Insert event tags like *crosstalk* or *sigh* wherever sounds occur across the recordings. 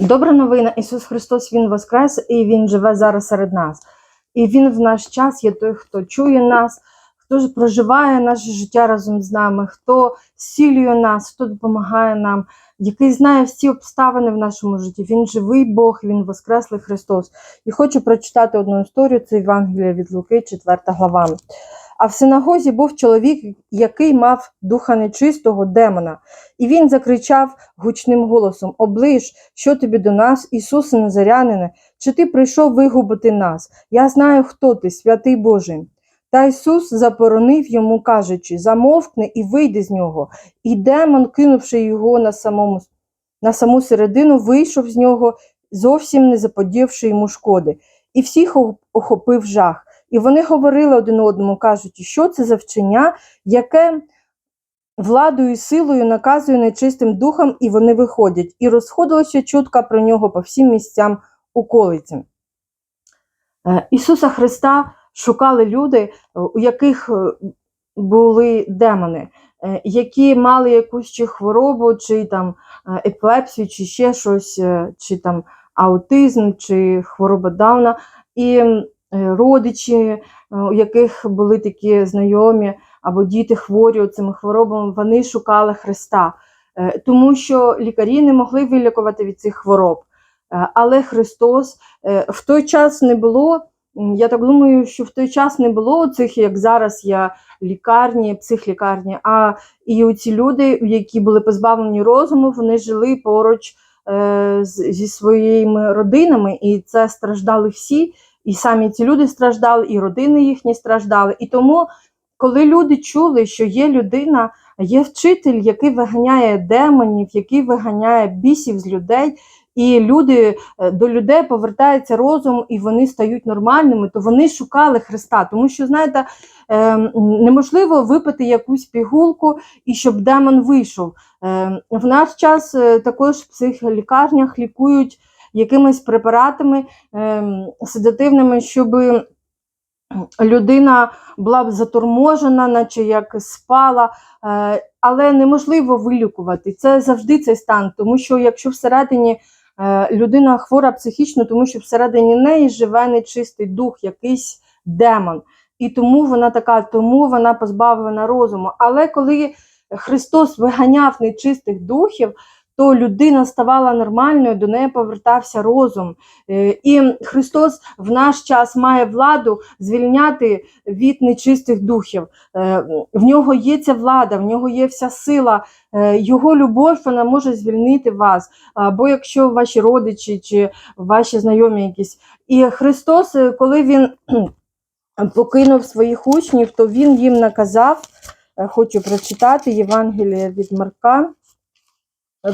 Добра новина, Ісус Христос Він Воскрес і Він живе зараз серед нас. І Він в наш час є той, хто чує нас, хто проживає наше життя разом з нами, хто зцілює нас, хто допомагає нам, який знає всі обставини в нашому житті. Він живий Бог, Він Воскреслий Христос. І хочу прочитати одну історію, це Євангелія від Луки, 4 глава. А в синагозі був чоловік, який мав духа нечистого демона, і він закричав гучним голосом: Оближ, що тобі до нас, Ісусе Назарянине, чи ти прийшов вигубити нас? Я знаю, хто ти, святий Божий. Та Ісус заборонив йому, кажучи: Замовкни і вийди з нього. І демон, кинувши його на, самому, на саму середину, вийшов з нього, зовсім не заподівши йому шкоди. І всіх охопив жах. І вони говорили один одному, кажучи, що це за вчення, яке владою і силою наказує нечистим духам, і вони виходять. І розходилася чутка про нього по всім місцям околиці. Е, Ісуса Христа шукали люди, у яких е, були демони, е, які мали якусь чи хворобу, чи там епілепсію, чи ще щось, чи там аутизм, чи хвороба Дауна. І родичі, е, у яких були такі знайомі або діти хворі цими хворобами, вони шукали Христа, Е, тому що лікарі не могли вилікувати від цих хвороб. Е, Але Христос е, в той час не було. Я так думаю, що в той час не було цих, як зараз є лікарні, психлікарні, а і ці люди, які були позбавлені розуму, вони жили поруч е, зі своїми родинами, і це страждали всі. І самі ці люди страждали, і родини їхні страждали. І тому, коли люди чули, що є людина, є вчитель, який виганяє демонів, який виганяє бісів з людей, і люди е, до людей повертається розум, і вони стають нормальними, то вони шукали Христа. Тому що, знаєте, е, неможливо випити якусь пігулку і щоб демон вийшов. Е, В наш час е, також в психлікарнях лікують якимись препаратами ем, седативними, щоб людина була б заторможена, наче як спала, е, але неможливо вилікувати. Це завжди цей стан, тому що якщо всередині е, людина хвора психічно, тому що всередині неї живе нечистий дух, якийсь демон. І тому вона така, тому вона позбавлена розуму. Але коли Христос виганяв нечистих духів, то людина ставала нормальною, до неї повертався розум. Е, І Христос в наш час має владу звільняти від нечистих духів. Е, В нього є ця влада, в нього є вся сила, Е, його любов вона може звільнити вас. Або якщо ваші родичі чи ваші знайомі якісь. І Христос, коли він *clears throat* покинув своїх учнів, то він їм наказав, хочу прочитати Євангеліє від Марка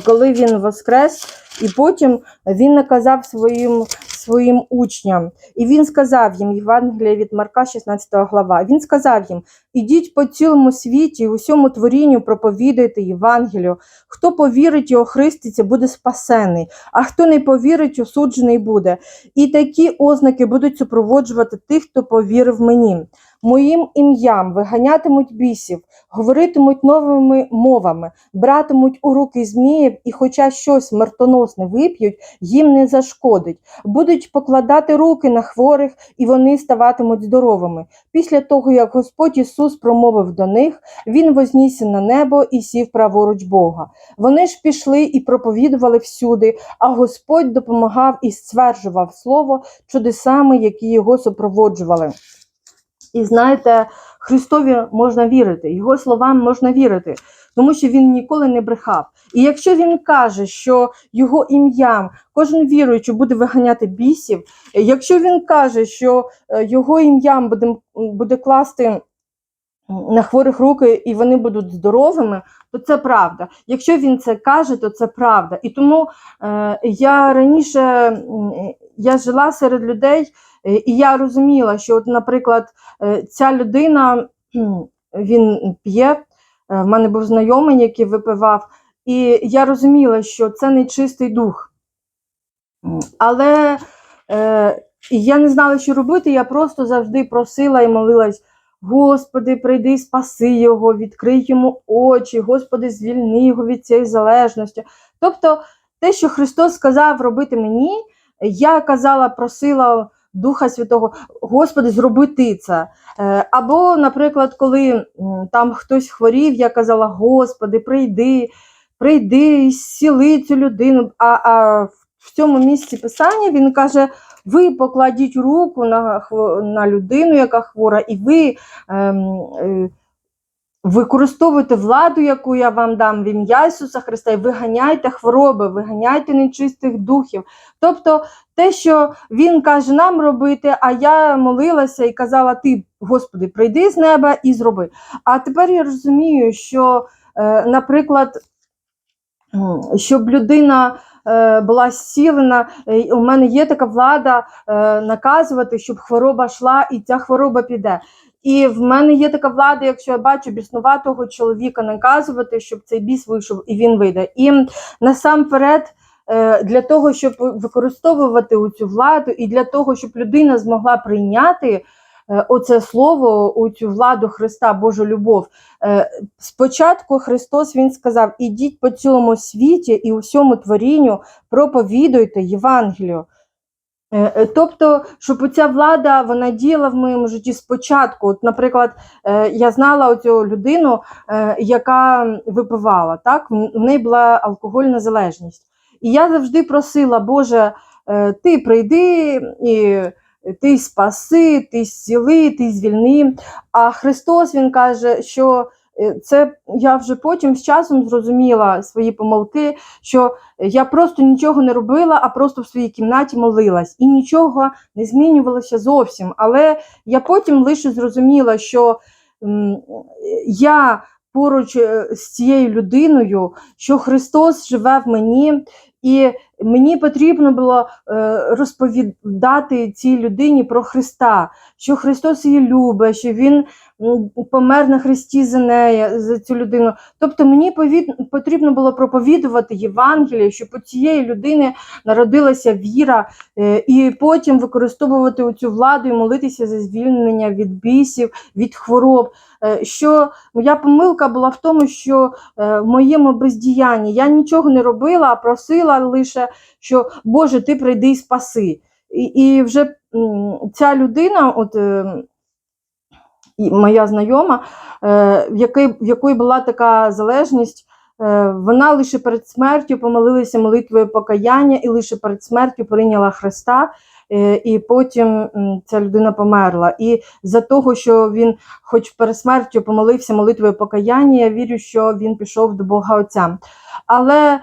коли він воскрес, і потім він наказав своїм, своїм учням. І він сказав їм, Євангелія від Марка, 16 глава, він сказав їм: ідіть по цілому світі, усьому творінню проповідуйте Євангелію. Хто повірить і охриститься, буде спасений, а хто не повірить, осуджений буде. І такі ознаки будуть супроводжувати тих, хто повірив мені. Моїм ім'ям виганятимуть бісів, говоритимуть новими мовами, братимуть у руки зміїв, і, хоча щось смертоносне вип'ють, їм не зашкодить. Будуть покладати руки на хворих, і вони ставатимуть здоровими. Після того, як Господь Ісус промовив до них, Він вознісся на небо і сів праворуч Бога. Вони ж пішли і проповідували всюди, а Господь допомагав і стверджував слово чудесами, які його супроводжували. І знаєте, Христові можна вірити, його словам можна вірити, тому що він ніколи не брехав. І якщо він каже, що його ім'ям кожен віруючий буде виганяти бісів, якщо він каже, що е, його ім'ям буде, буде класти на хворих руки і вони будуть здоровими, то це правда. Якщо він це каже, то це правда. І тому е, я раніше я жила серед людей, і я розуміла, що, от, наприклад, е, ця людина він п'є. е, В мене був знайомий, який випивав, і я розуміла, що це не чистий дух. Але е, я не знала, що робити. Я просто завжди просила і молилась: Господи, прийди, спаси його, відкрий йому очі, Господи, звільни його від цієї залежності. Тобто те, що Христос сказав робити мені, я казала, просила Духа Святого, Господи, зроби ти це. Е, Або, наприклад, коли там хтось хворів, я казала, Господи, прийди, прийди зціли цю людину. А, а в цьому місці писання він каже: ви покладіть руку на, на людину, яка хвора, і ви. Ем, е, Використовуйте владу, яку я вам дам в ім'я Ісуса Христа, і виганяйте хвороби, виганяйте нечистих духів. Тобто те, що Він каже нам робити, а я молилася і казала: Ти, Господи, прийди з неба і зроби. А тепер я розумію, що, е, наприклад, щоб людина е, була зцілена, е, у мене є така влада наказувати, щоб хвороба йшла і ця хвороба піде. І в мене є така влада, якщо я бачу біснуватого чоловіка, наказувати, щоб цей біс вийшов і він вийде. І насамперед, е, для того, щоб використовувати цю владу, і для того, щоб людина змогла прийняти е, оце слово, цю владу Христа, Божу любов. е, Спочатку Христос Він сказав: ідіть по цілому світі і усьому творінню проповідуйте Євангелію. Е, е, Тобто, щоб ця влада вона діяла в моєму житті спочатку. От, наприклад, е, я знала оцю людину, яка випивала, так? в неї була алкогольна залежність. І я завжди просила, Боже, ти прийди і ти спаси, ти зціли, ти звільни. А Христос Він каже, що це я вже потім з часом зрозуміла свої помилки, що я просто нічого не робила, а просто в своїй кімнаті молилась. І нічого не змінювалося зовсім. Але я потім лише зрозуміла, що я поруч е, з цією людиною, що Христос живе в мені, і мені потрібно було е, розповідати цій людині про Христа, що Христос її любить, що Він помер на Христі за неї, за цю людину. Тобто мені потрібно було проповідувати Євангеліє, щоб у цієї людини народилася віра, е, і потім використовувати цю владу і молитися за звільнення від бісів, від хвороб. Е, Що моя помилка була в тому, що в моєму бездіянні я нічого не робила, а просила лише, що Боже, ти прийди і спаси. І, і вже ця людина, от е, моя знайома, е, в якої, в якої була така залежність, е, вона лише перед смертю помолилася молитвою покаяння і лише перед смертю прийняла Христа. І потім ця людина померла. І за того, що він, хоч перед смертю, помолився молитвою покаяння, я вірю, що він пішов до Бога Отця. Але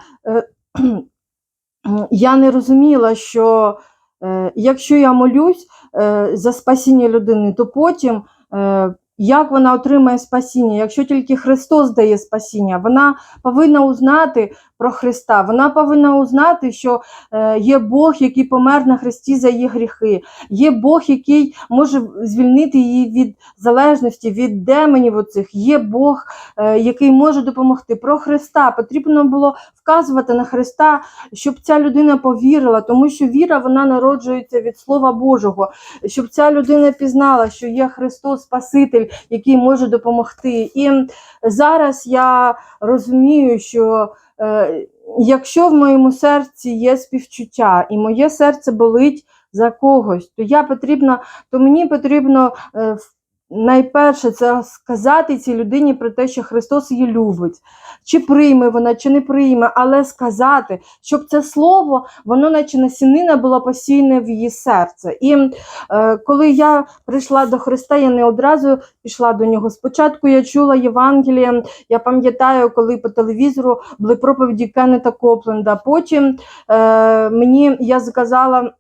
я не розуміла, що е, якщо я молюсь е, за спасіння людини, то потім. Е, як вона отримає спасіння, якщо тільки Христос дає спасіння, вона повинна узнати про Христа, вона повинна узнати, що е, є Бог, який помер на Христі за її гріхи, є Бог, який може звільнити її від залежності, від демонів оцих, є Бог, е, який може допомогти. Про Христа потрібно було вказувати на Христа, щоб ця людина повірила, тому що віра вона народжується від Слова Божого, щоб ця людина пізнала, що є Христос Спаситель, який може допомогти. І зараз я розумію, що якщо в моєму серці є співчуття, і моє серце болить за когось, то я потрібна, то мені потрібно. Е, в- Найперше, це сказати цій людині про те, що Христос її любить, чи прийме вона, чи не прийме, але сказати, щоб це слово, воно, наче насінина, було посійне в її серце. І е, коли я прийшла до Христа, я не одразу пішла до нього. Спочатку я чула Євангеліє. Я пам'ятаю, коли по телевізору були проповіді Кеннета Копленда. Потім е, мені я заказала.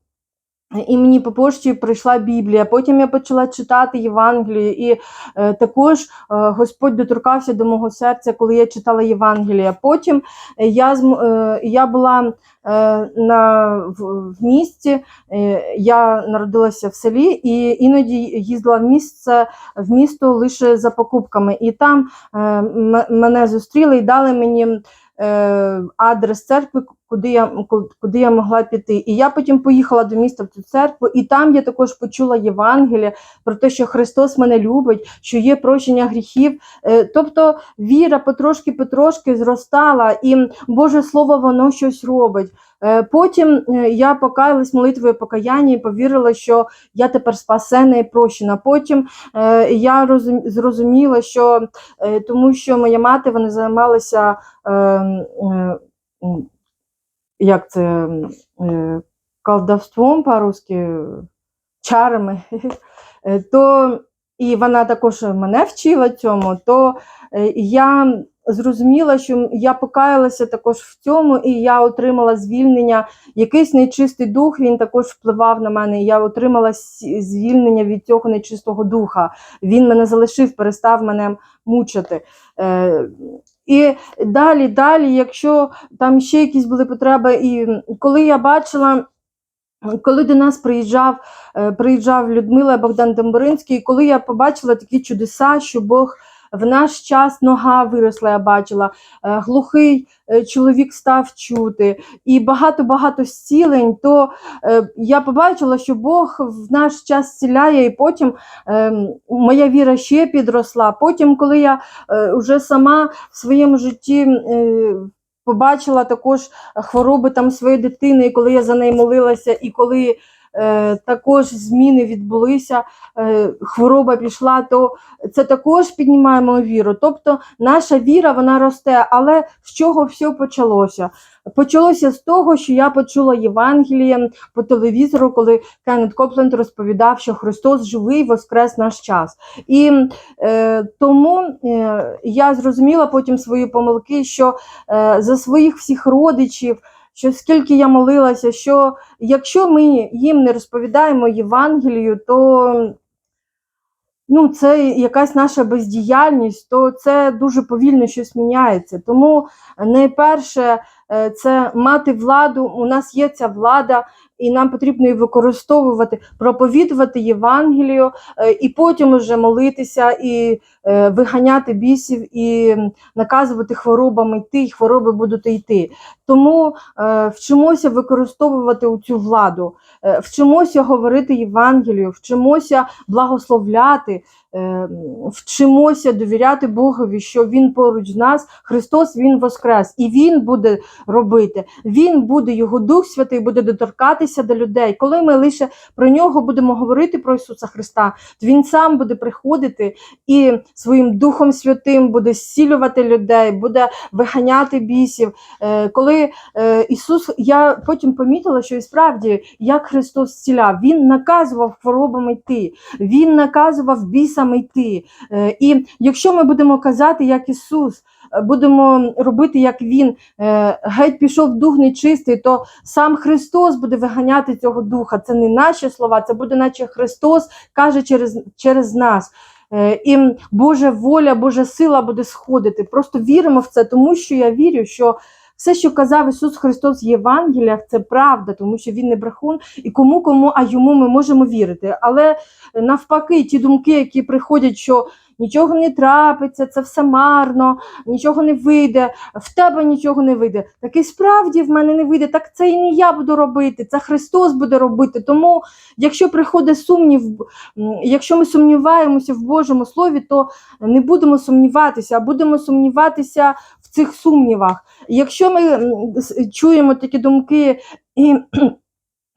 І мені по пошті прийшла Біблія. Потім я почала читати Євангелію, і е, також е, Господь доторкався до мого серця, коли я читала Євангелія. Потім е, я, е, я була е, на, в, в місті, е, я народилася в селі, і іноді їздила в місце в місто лише за покупками. І там е, мене зустріли і дали мені е, адрес церкви, куди я, куди я могла піти. І я потім поїхала до міста в цю церкву, і там я також почула Євангелія про те, що Христос мене любить, що є прощення гріхів. Е, тобто віра потрошки-потрошки зростала, і Боже Слово воно щось робить. Е, Потім е, я покаялась молитвою покаяння і повірила, що я тепер спасена і прощена. Потім я зрозуміла, що тому що моя мати вони займалися е, е, м, як це е, колдовством по-русски, чарами, *laughs* Е, то і вона також мене вчила цьому, то е, я зрозуміла, що я покаялася також в цьому, і я отримала звільнення. Якийсь нечистий дух він також впливав на мене. і Я отримала звільнення від цього нечистого духа. Він мене залишив, перестав мене мучити. І далі, далі, якщо там ще якісь були потреби, і коли я бачила. Коли до нас приїжджав, е, приїжджав Людмила Богдан Демборинський, коли я побачила такі чудеса, що Бог в наш час нога виросла, я бачила, е, глухий е, чоловік став чути, і багато-багато зцілень, то е, я побачила, що Бог в наш час зціляє, і потім е, моя віра ще підросла. Потім, коли я вже сама в своєму житті побачила також хвороби там своєї дитини, і коли я за неї молилася, і коли також зміни відбулися, е, хвороба пішла, то це також піднімає мою віру. Тобто наша віра вона росте. Але з чого все почалося? Почалося з того, що я почула Євангеліє по телевізору, коли Кеннет Копленд розповідав, що Христос живий воскрес наш час. І е, тому е, я зрозуміла потім свої помилки, що е, за своїх всіх родичів, що скільки я молилася, що якщо ми їм не розповідаємо Євангелію, то ну, це якась наша бездіяльність, то це дуже повільно щось міняється. Тому найперше це мати владу. У нас є ця влада, і нам потрібно її використовувати, проповідувати Євангелію, е, і потім вже молитися і е, виганяти бісів, і наказувати хворобами йти, і хвороби будуть йти. Тому е, вчимося використовувати цю владу, е, вчимося говорити Євангелію, вчимося благословляти, е, вчимося довіряти Богові, що Він поруч з нас, Христос Він воскрес, і Він буде робити. Він буде, Його Дух Святий буде доторкатися до людей. Коли ми лише про нього будемо говорити про Ісуса Христа, то Він сам буде приходити і своїм Духом Святим буде зцілювати людей, буде виганяти бісів. Е, Коли е, Ісус, я потім помітила, що і справді як Христос зціляв, Він наказував хворобам йти, Він наказував бісам йти. Е, І якщо ми будемо казати, як Ісус, е, будемо робити, як Він, е, геть пішов дух нечистий, то сам Христос буде виганяти цього духа. Це не наші слова, це буде, наче Христос каже через, через нас. І Божа воля, Божа сила буде сходити. Просто віримо в це, тому що я вірю, що все, що казав Ісус Христос в Євангеліях, це правда, тому що Він не брехун, і кому кому, а йому ми можемо вірити. Але навпаки, ті думки, які приходять, що нічого не трапиться, це все марно, нічого не вийде, в тебе нічого не вийде. Так і справді в мене не вийде. Так це і не я буду робити, це Христос буде робити. Тому, якщо приходить сумнів, якщо ми сумніваємося в Божому Слові, то не будемо сумніватися, а будемо сумніватися в цих сумнівах. Якщо ми чуємо такі думки і *clears throat*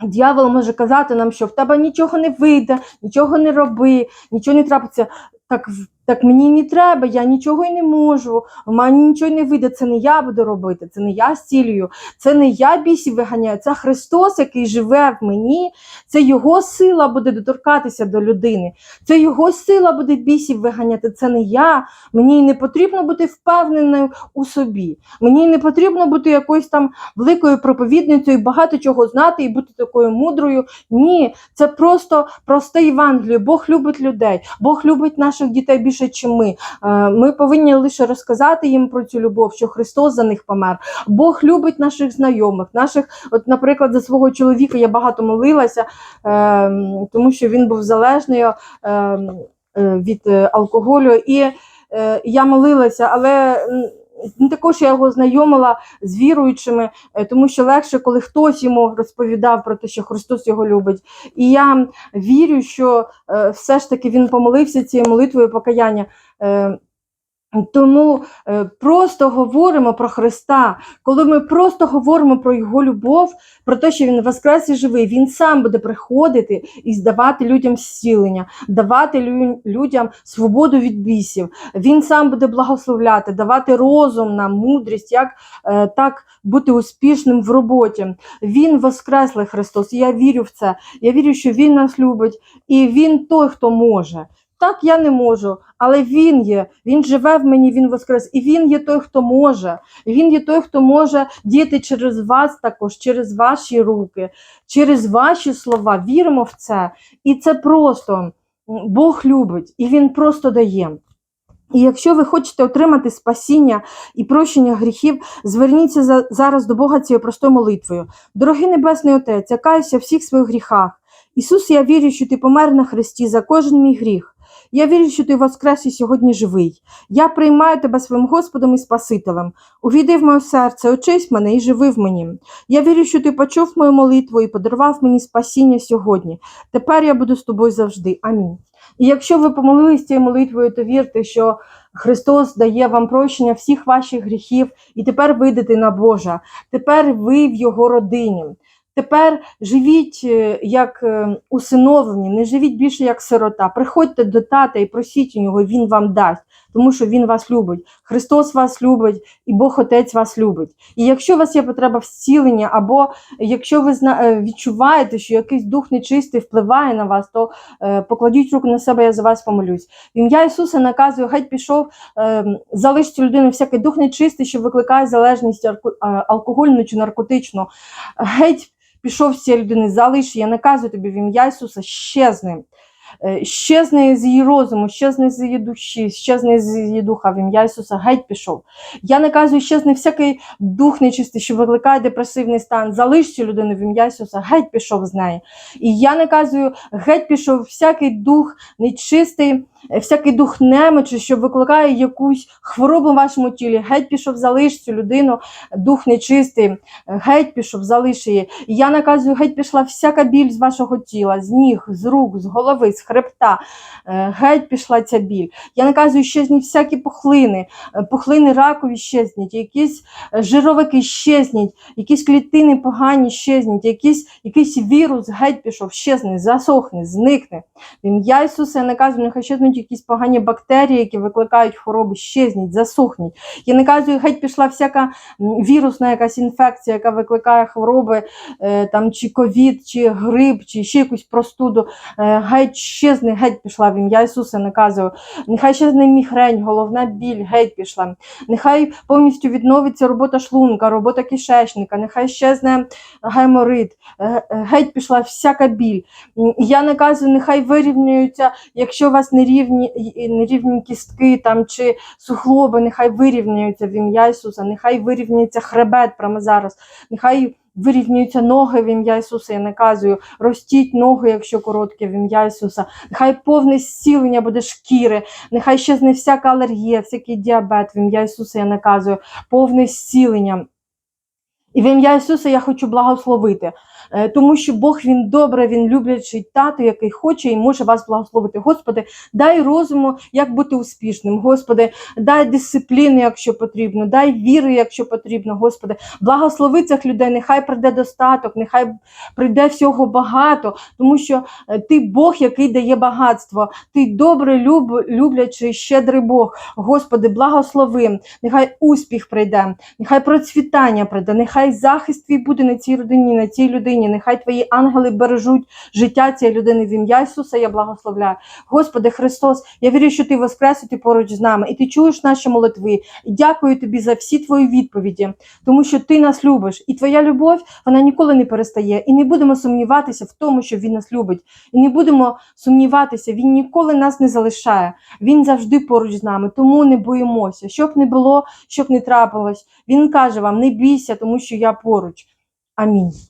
Дьявол може казати нам, що в тебе нічого не вийде, нічого не роби, нічого не трапиться. Так, так мені не треба, я нічого й не можу, в мене нічого не вийде. Це не я буду робити, це не я зцілюю, це не я бісів виганяю, це Христос, який живе в мені, це Його сила буде доторкатися до людини, це Його сила буде бісів виганяти. Це не я. Мені не потрібно бути впевненою у собі. Мені не потрібно бути якоюсь там великою проповідницею, багато чого знати і бути такою мудрою. Ні, це просто просте Євангеліє. Бог любить людей, Бог любить наших дітей більше, ніж ми. Е, Ми повинні лише розказати їм про цю любов, що Христос за них помер. Бог любить наших знайомих, наших, от, наприклад, за свого чоловіка я багато молилася, е, тому що він був залежний е, від алкоголю. І я молилася, але також я його знайомила з віруючими, е, тому що легше, коли хтось йому розповідав про те, що Христос його любить. І я вірю, що е, все ж таки він помолився цією молитвою покаяння. Тому е, просто говоримо про Христа, коли ми просто говоримо про Його любов, про те, що Він воскрес і живий, Він сам буде приходити і здавати людям зцілення, давати лю- людям свободу від бісів. Він сам буде благословляти, давати розум нам, мудрість, як е, так бути успішним в роботі. Він воскреслий Христос. і Я вірю в це. Я вірю, що Він нас любить, і Він той, хто може. Так, я не можу, але він є, він живе в мені, він воскрес, і він є той, хто може. Він є той, хто може діяти через вас також, через ваші руки, через ваші слова. Віримо в це. І це просто Бог любить, і Він просто дає. І якщо ви хочете отримати спасіння і прощення гріхів, зверніться за- зараз до Бога цією простою молитвою. Дорогий Небесний Отець, я каюся всіх своїх гріхах. Ісус, я вірю, що Ти помер на хресті за кожен мій гріх. Я вірю, що ти воскрес і сьогодні живий. Я приймаю тебе своїм Господом і Спасителем. Увійди в моє серце, очись мене і живи в мені. Я вірю, що ти почув мою молитву і подарував мені спасіння сьогодні. Тепер я буду з тобою завжди. Амінь. І якщо ви помолились цією молитвою, то вірте, що Христос дає вам прощення всіх ваших гріхів, і тепер ви дитина Божа. Тепер ви в Його родині. Тепер живіть е, як е, усиновлені, не живіть більше як сирота. Приходьте до тата і просіть у нього, він вам дасть, тому що він вас любить. Христос вас любить, і Бог Отець вас любить. І якщо у вас є потреба в зцілення, або якщо ви е, відчуваєте, що якийсь дух нечистий впливає на вас, то покладіть руку на себе, я за вас помолюсь. В ім'я Ісуса наказую, геть пішов, залиш цю людину всякий дух нечистий, що викликає залежність алкогольну чи наркотичну. Геть пішов з цієї людини, залиш, я наказую тобі в ім'я Ісуса, щезни. Е, Щезне з її розуму, щезне з її душі, щезне з її духа в ім'я Ісуса, геть пішов. Я наказую, щезне всякий дух нечистий, що викликає депресивний стан. Залиш цю людину в ім'я Ісуса, геть пішов з неї. І я наказую, геть пішов всякий дух нечистий, е, всякий дух немочі, що викликає якусь хворобу в вашому тілі. Геть пішов, залиш цю людину, дух нечистий, е, геть пішов, залиш її. І я наказую, геть пішла всяка біль з вашого тіла, з ніг, з рук, з голови, з хребта. Е, Геть пішла ця біль. Я наказую, щезніть всякі пухлини, е, пухлини ракові щезніть, якісь е, жировики щезніть, якісь клітини погані щезніть, якийсь, якийсь вірус геть пішов, щезне, засохне, зникне. В ім'я Ісуса я наказую, нехай щезнуть якісь погані бактерії, які викликають хвороби, щезніть, засохніть. Я наказую, геть пішла всяка вірусна якась інфекція, яка викликає хвороби, там, чи ковід, чи грип, чи ще якусь простуду. Геть щезне, геть пішла в ім'я Ісуса, наказую. Нехай щезне мігрень, головна біль, геть пішла. Нехай повністю відновиться робота шлунка, робота кишечника, нехай щезне геморит, е, е, геть пішла всяка біль. Я наказую, нехай вирівнюються, якщо у вас нерівні, нерівні кістки там, чи суглоби, нехай вирівнюються в ім'я Ісуса, нехай вирівнюється хребет прямо зараз, нехай вирівнюються ноги в ім'я Ісуса, я наказую, ростіть ноги, якщо короткі, в ім'я Ісуса, нехай повне зцілення буде шкіри, нехай щезне всяка алергія, всякий діабет, в ім'я Ісуса. Я наказую, повне зцілення. І в ім'я Ісуса я хочу благословити, тому що Бог Він добре, Він люблячий тато, який хоче і може вас благословити. Господи, дай розуму, як бути успішним. Господи, дай дисципліни, якщо потрібно, дай віри, якщо потрібно. Господи, благослови цих людей, нехай прийде достаток, нехай прийде всього багато, тому що е, ти Бог, який дає багатство. Ти добрий, люб, люблячий, щедрий Бог. Господи, благослови, нехай успіх прийде, нехай процвітання прийде, нехай захист твій буде на цій родині, на цій людині. Нехай твої ангели бережуть життя цієї людини. В ім'я Ісуса я благословляю. Господи Христос, я вірю, що Ти воскрес і ти поруч з нами, і ти чуєш наші молитви. І дякую тобі за всі твої відповіді, тому що ти нас любиш, і твоя любов вона ніколи не перестає. І не будемо сумніватися в тому, що він нас любить. І не будемо сумніватися, він ніколи нас не залишає. Він завжди поруч з нами, тому не боїмося. Щоб не було, щоб не трапилось. Він каже вам: не бійся, тому що я поруч. Амінь.